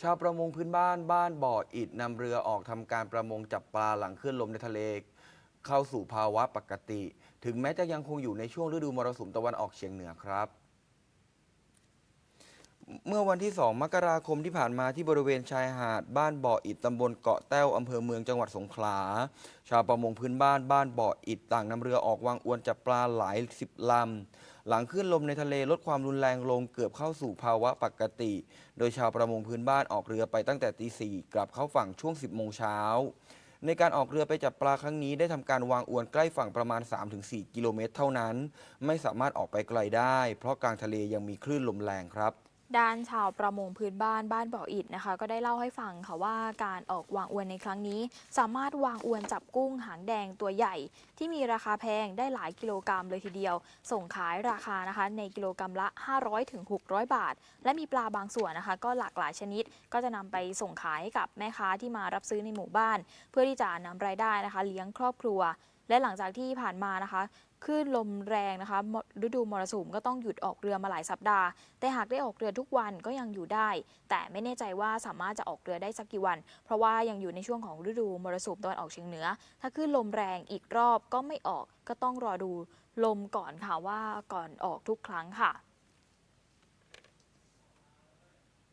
ชาวประมงพื้นบ้านบ้านบ่ออิดนำเรือออกทำการประมงจับปลาหลังคลื่นลมในทะเล เข้าสู่ภาวะปกติ ถึงแม้จะยังคงอยู่ในช่วงฤดูมรสุมตะวันออกเฉียงเหนือครับ เมื่อวันที่ 2 มกราคมที่ผ่านมาที่บริเวณชายหาดบ้านบ่ออิดตำบลเกาะแต้วอำเภอเมืองจังหวัดสงขลา ชาวประมงพื้นบ้านบ้านบ่ออิดต่างนำเรือออกวางอวนจับปลาหลายสิบลำ หลังขึ้นลมในทะเลลดความรุนแรงลงเกือบเข้าสู่ภาวะปกติ โดยชาวประมงพื้นบ้านออกเรือไปตั้งแต่ตีสี่กลับเข้าฝั่งช่วง 10 โมงเช้า ในการออกเรือไปจับปลาครั้งนี้ได้ทำการวางอวนใกล้ฝั่งประมาณ 3-4 กิโลเมตรเท่านั้น ไม่สามารถออกไปไกลได้ เพราะกลางทะเลยังมีคลื่นลมแรงครับ ด้านชาวประมงพื้นบ้านบ้านบ่ออิดนะคะ ก็ได้เล่าให้ฟังค่ะว่าการออกวางอวนในครั้งนี้ สามารถวางอวนจับกุ้งหางแดงตัวใหญ่ ที่มีราคาแพงได้หลายกิโลกรัมเลยทีเดียว ส่งขายราคานะคะในกิโลกรัมละ 500ถึง600บาท และมีปลาบางส่วนนะคะ ก็หลากหลายชนิด ก็จะนำไปส่งขายให้กับแม่ค้าที่มารับซื้อในหมู่บ้าน เพื่อที่จะนำรายได้นะคะ เลี้ยงครอบครัว และหลังจากที่ผ่านมานะคะคลื่นลมแรงนะคะฤดูมรสุมก็ต้องหยุดออกเรือมาหลายสัปดาห์ แต่หากได้ออกเรือทุกวันก็ยังอยู่ได้ แต่ไม่แน่ใจว่าสามารถจะออกเรือได้สักกี่วัน เพราะว่ายังอยู่ในช่วงของฤดูมรสุมตะวันออกเฉียงเหนือ ถ้าคลื่นลมแรงอีกรอบก็ไม่ออกก็ต้องรอดูลมก่อนค่ะว่าก่อนออกทุกครั้งค่ะ